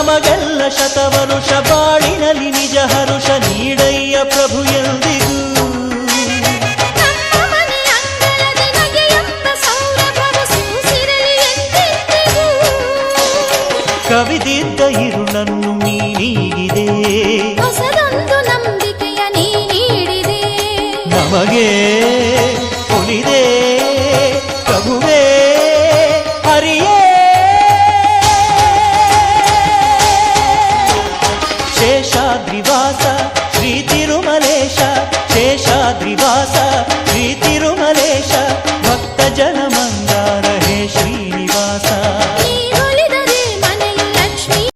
ನಮಗೆಲ್ಲ ಶತವರುಷ ಬಾಳಿನಲ್ಲಿ ನಿಜ ಹರುಷ ನೀಡಯ್ಯ ಪ್ರಭು ಎಂದಿಗೂ. ಕವಿದಿದ್ದ ಇರುಳನ್ನು ನೀಡಿದೆ ಹೊಸದೊಂದು ನಂಬಿಕೆಯ ನೀಡಿದೆ. ನಮಗೆ नीलाद्रिवास श्रीतिरुमलेश भक्तजनम